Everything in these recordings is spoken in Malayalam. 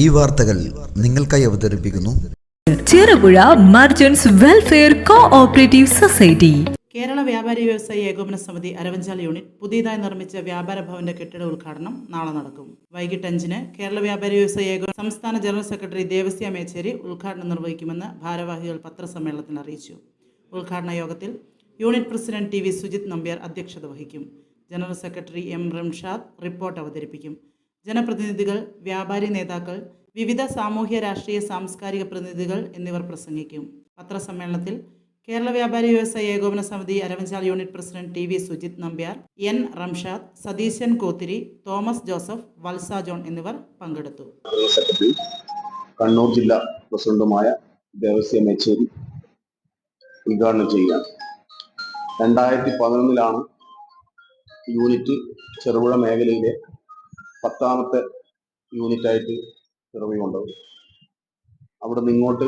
ഈ വാർത്തകൾ നിങ്ങൾക്കായി അവതരിപ്പിക്കുന്നു. Cherupuzha merchants welfare cooperative society. Kerala വ്യാപാരി വ്യവസായി ഏകോപന സമിതി അരവഞ്ചാൽ യൂണിറ്റ് പുതിയതായി നിർമ്മിച്ച വ്യാപാര ഭവന്റെ കെട്ടിട ഉദ്ഘാടനം നാളെ നടക്കും. വൈകിട്ട് അഞ്ചിന് കേരള വ്യാപാരി വ്യവസായി ഏകോപന സംസ്ഥാന ജനറൽ സെക്രട്ടറി ദേവസ്യ മേച്ചേരി ഉദ്ഘാടനം നിർവഹിക്കുമെന്ന് ഭാരവാഹികൾ പത്രസമ്മേളനത്തിൽ അറിയിച്ചു. ഉദ്ഘാടന യോഗത്തിൽ unit president T V Sujith Nambiar അധ്യക്ഷത വഹിക്കും. General secretary M Ramshad report അവതരിപ്പിക്കും. ജനപ്രതിനിധികൾ വ്യാപാരി നേതാക്കൾ വിവിധ സാമൂഹ്യ രാഷ്ട്രീയ സാംസ്കാരിക പ്രതിനിധികൾ എന്നിവർ പ്രസംഗിക്കും. പത്രസമ്മേളനത്തിൽ കേരള വ്യാപാരി വ്യവസായ ഏകോപന സമിതി Aravanchal unit president T V Sujith Nambiar N Ramshad Satheesan Kothiri Thomas Joseph Valsa John എന്നിവർ പങ്കെടുത്തു. കണ്ണൂർ ജില്ലാ പ്രസിഡന്റുമായ ദേവസ്യ മേച്ചേരി ഉദ്ഘാടനം ചെയ്യുകയാണ്. രണ്ടായിരത്തി പതിനൊന്നിലാണ് യൂണിറ്റ് ചെറുപുഴ മേഖലയിലെ പത്താമത്തെ യൂണിറ്റായിട്ട് പിറവി കൊണ്ടത് അവിടെ നിന്ന് ഇങ്ങോട്ട്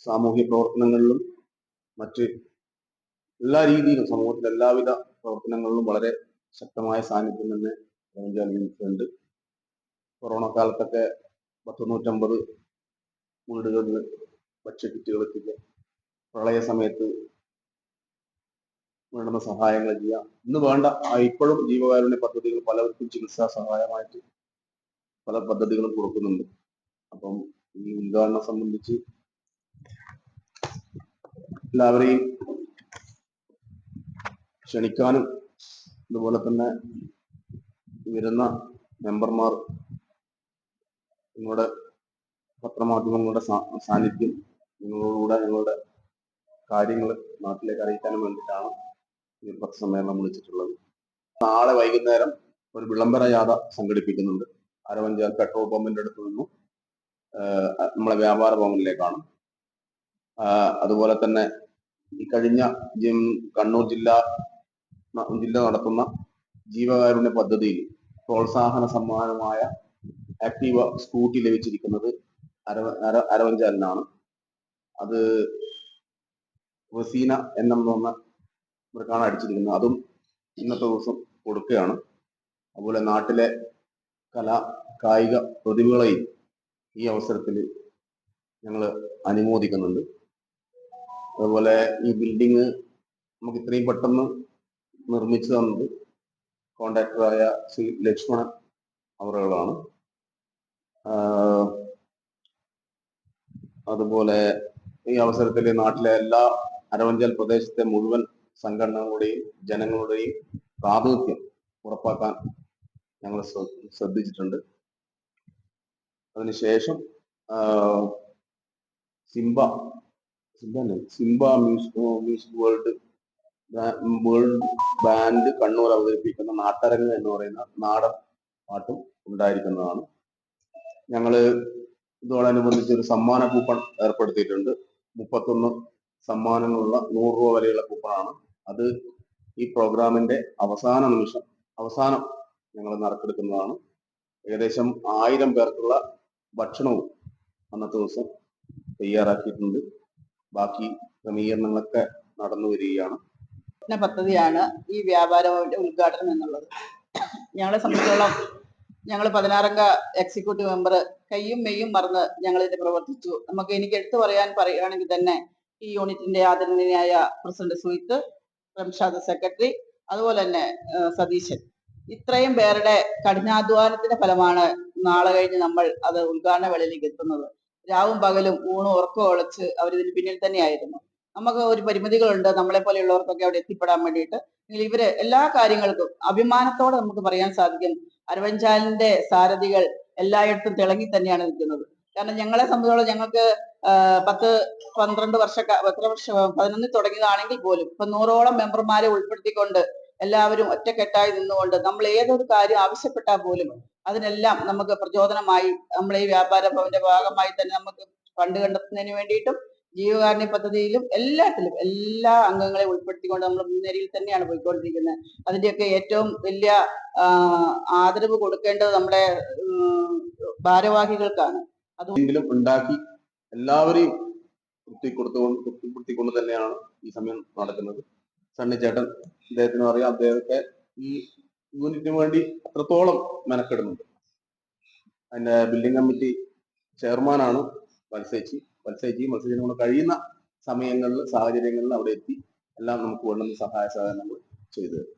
സാമൂഹ്യ പ്രവർത്തനങ്ങളിലും മറ്റ് എല്ലാ രീതിയിലും സമൂഹത്തിലെ എല്ലാവിധ പ്രവർത്തനങ്ങളിലും വളരെ ശക്തമായ സാന്നിധ്യം തന്നെ പതിനഞ്ചാം ഉണ്ട്. കൊറോണ കാലത്തൊക്കെ പത്ത് വീടുകളിൽ ഭക്ഷ്യക്കിറ്റുകൾ എത്തിക്കുക പ്രളയ സമയത്ത് വേണ്ടുന്ന സഹായങ്ങൾ ചെയ്യാം ഇന്ന് വേണ്ട ഇപ്പോഴും ജീവകാരുണ്യ പദ്ധതികൾ പലർക്കും ചികിത്സാ സഹായമായിട്ട് പല പദ്ധതികളും കൊടുക്കുന്നുണ്ട്. അപ്പം ഈ ഉദ്ഘാടനം സംബന്ധിച്ച് എല്ലാവരെയും ക്ഷണിക്കാനും അതുപോലെ തന്നെ വരുന്ന മെമ്പർമാർ നിങ്ങളുടെ പത്രമാധ്യമങ്ങളുടെ സാന്നിധ്യം നിങ്ങളോടുകൂടെ ഞങ്ങളുടെ കാര്യങ്ങൾ നാട്ടിലേക്ക് അറിയിക്കാനും വേണ്ടിയിട്ടാണ് ഈ പത്രസമ്മേളനം വിളിച്ചിട്ടുള്ളത് നാളെ വൈകുന്നേരം ഒരു വിളംബര യാത്ര സംഘടിപ്പിക്കുന്നുണ്ട്. അരവഞ്ചാൽ പെട്രോൾ പമ്പിന്റെ അടുത്ത് നിന്നും നമ്മളെ വ്യാപാര ഭവനിലേക്കാണ് അതുപോലെ തന്നെ ഈ കഴിഞ്ഞ കണ്ണൂർ ജില്ല ജില്ല നടത്തുന്ന ജീവകാരുണ്യ പദ്ധതിയിൽ പ്രോത്സാഹന സമ്മാനമായ ആക്റ്റീവ സ്കൂട്ടി ലഭിച്ചിരിക്കുന്നത് അര അര അരവഞ്ചാലിനാണ്. അത് റസീന എന്നും പറഞ്ഞ ഇവർക്കാണ് അടിച്ചിരിക്കുന്നത്. അതും ഇന്നത്തെ ദിവസം കൊടുക്കുകയാണ്. അതുപോലെ നാട്ടിലെ കല കായിക പ്രതിഭകളെയും ഈ അവസരത്തിൽ ഞങ്ങൾ അനുമോദിക്കുന്നുണ്ട്. അതുപോലെ ഈ ബിൽഡിങ് നമുക്ക് ഇത്രയും പെട്ടെന്ന് നിർമ്മിച്ചു തന്നത് കോൺട്രാക്ടറായ ശ്രീ ലക്ഷ്മണൻ അവറുകളാണ്. അതുപോലെ ഈ അവസരത്തിൽ നാട്ടിലെ എല്ലാ അരവഞ്ചൽ പ്രദേശത്തെ മുഴുവൻ സംഘടനകളുടെയും ജനങ്ങളുടെയും പ്രാതിനിധ്യം ഉറപ്പാക്കാൻ ഞങ്ങൾ ശ്രദ്ധിച്ചിട്ടുണ്ട്. അതിനുശേഷം Simba Simba Simba music music world world band Kannur അവതരിപ്പിക്കുന്ന നാട്ടരങ്ങ് എന്ന് പറയുന്ന നാടൻ പാട്ടും ഉണ്ടായിരിക്കുന്നതാണ്. ഞങ്ങൾ ഇതോടനുബന്ധിച്ച് ഒരു സമ്മാന കൂപ്പൺ ഏർപ്പെടുത്തിയിട്ടുണ്ട്. മുപ്പത്തൊന്ന് സമ്മാനങ്ങളുള്ള നൂറ് രൂപ വരെയുള്ള കൂപ്പണാണ്. അത് ഈ പ്രോഗ്രാമിന്റെ അവസാന നിമിഷം അവസാനം ഞങ്ങൾ നറുക്കെടുക്കുന്നതാണ്. ഏകദേശം ആയിരം പേർക്കുള്ള ഭക്ഷണവും അന്നത്തെ ദിവസം തയ്യാറാക്കിയിട്ടുണ്ട്. ബാക്കി ക്രമീകരണങ്ങളൊക്കെ നടന്നു വരികയാണ്. പദ്ധതിയാണ് ഈ വ്യാപാര ഭവന്റെ ഉദ്ഘാടനം എന്നുള്ളത്. ഞങ്ങളെ സംബന്ധിച്ചോളം ഞങ്ങൾ പതിനാറംഗ എക്സിക്യൂട്ടീവ് മെമ്പർ കയ്യും മെയ്യും മറന്ന് ഞങ്ങൾ ഇത് പ്രവർത്തിച്ചു. നമുക്ക് എനിക്ക് എടുത്തു പറയാൻ പറയുകയാണെങ്കിൽ തന്നെ ഈ യൂണിറ്റിന്റെ ആദരണീയനായ പ്രസിഡന്റ് സുഹിത്ത് റംഷാദ് സെക്രട്ടറി അതുപോലെ തന്നെ സതീശൻ. ഇത്രയും പേരുടെ കഠിനാധ്വാനത്തിന്റെ ഫലമാണ് നാളെ കഴിഞ്ഞ് നമ്മൾ അത് ഉദ്ഘാടന വേളയിലേക്ക് എത്തുന്നത്. രാവും പകലും ഊണും ഉറക്കവും ഒളിച്ച് അവരിതിന് പിന്നിൽ തന്നെയായിരുന്നു. നമുക്ക് ഒരു പരിമിതികളുണ്ട് നമ്മളെ പോലെയുള്ളവർക്കൊക്കെ അവിടെ എത്തിപ്പെടാൻ വേണ്ടിയിട്ട്. ഇവർ എല്ലാ കാര്യങ്ങൾക്കും അഭിമാനത്തോടെ നമുക്ക് പറയാൻ സാധിക്കും അരവഞ്ചാലിന്റെ സാരഥികൾ എല്ലായിടത്തും തിളങ്ങി തന്നെയാണ് നിൽക്കുന്നത്. കാരണം ഞങ്ങളെ സംബന്ധിച്ചോളം ഞങ്ങൾക്ക് പത്ത് പന്ത്രണ്ട് വർഷ എത്ര വർഷം പതിനൊന്നിൽ തുടങ്ങിയതാണെങ്കിൽ പോലും ഇപ്പൊ നൂറോളം മെമ്പർമാരെ ഉൾപ്പെടുത്തിക്കൊണ്ട് എല്ലാവരും ഒറ്റക്കെട്ടായി നിന്നുകൊണ്ട് നമ്മൾ ഏതൊരു കാര്യം ആവശ്യപ്പെട്ടാൽ പോലും അതിനെല്ലാം നമുക്ക് പ്രചോദനമായി നമ്മളെ ഈ വ്യാപാര ഭവന്റെ ഭാഗമായി തന്നെ നമുക്ക് ഫണ്ട് കണ്ടെത്തുന്നതിന് വേണ്ടിയിട്ടും ജീവകാരുണ്യ പദ്ധതിയിലും എല്ലാത്തിലും എല്ലാ അംഗങ്ങളെ ഉൾപ്പെടുത്തിക്കൊണ്ട് നമ്മൾ മുൻനിരയിൽ തന്നെയാണ് പോയിക്കൊണ്ടിരിക്കുന്നത്. അതിന്റെയൊക്കെ ഏറ്റവും വലിയ ആദരവ് കൊടുക്കേണ്ടത് നമ്മുടെ ഭാരവാഹികൾക്കാണ്. എങ്കിലും ഉണ്ടാക്കി എല്ലാവരെയും തൃപ്തിപ്പെടുത്തുകൊണ്ട് തൃപ്തിപ്പെടുത്തിക്കൊണ്ട് തന്നെയാണ് ഈ സമയം നടക്കുന്നത്. സണ്ണി ചേട്ടൻ അദ്ദേഹത്തിന് അറിയാം അദ്ദേഹത്തെ ഈ യൂണിറ്റിന് വേണ്ടി അത്രത്തോളം മെനക്കെടുന്നുണ്ട്. അതിന്റെ ബിൽഡിംഗ് കമ്മിറ്റി ചെയർമാനാണ് മത്സ്യച്ചി മത്സ്യച്ചി മത്സരിച്ച് നമ്മൾ കഴിയുന്ന സമയങ്ങളിൽ സാഹചര്യങ്ങളിൽ അവിടെ എത്തി. എല്ലാം നമുക്ക് വേണ്ടുന്ന സഹായ സഹകരണങ്ങൾ ചെയ്തു തരും.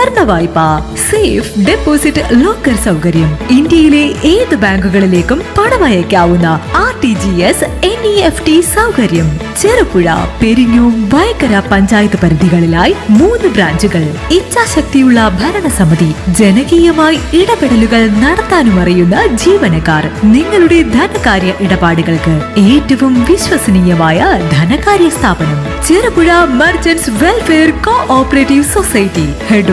സ്വർണ വായ്പ സേഫ് ഡെപ്പോസിറ്റ് ലോക്കർ സൗകര്യം. ഇന്ത്യയിലെ ഏത് ബാങ്കുകളിലേക്കും പണമയക്കാവുന്ന R T G S N E F T സൗകര്യം. ചെറുപുഴ പെരിഞ്ഞു വയക്കര പഞ്ചായത്ത് പരിധികളിലായി മൂന്ന് ബ്രാഞ്ചുകൾ. ഇച്ഛാശക്തിയുള്ള ഭരണസമിതി ജനകീയമായി ഇടപെടലുകൾ നടത്താനും അറിയുന്ന ജീവനക്കാർ. നിങ്ങളുടെ ധനകാര്യ ഇടപാടുകൾക്ക് ഏറ്റവും വിശ്വസനീയമായ ധനകാര്യ സ്ഥാപനം. Cherupuzha merchants welfare co operative society head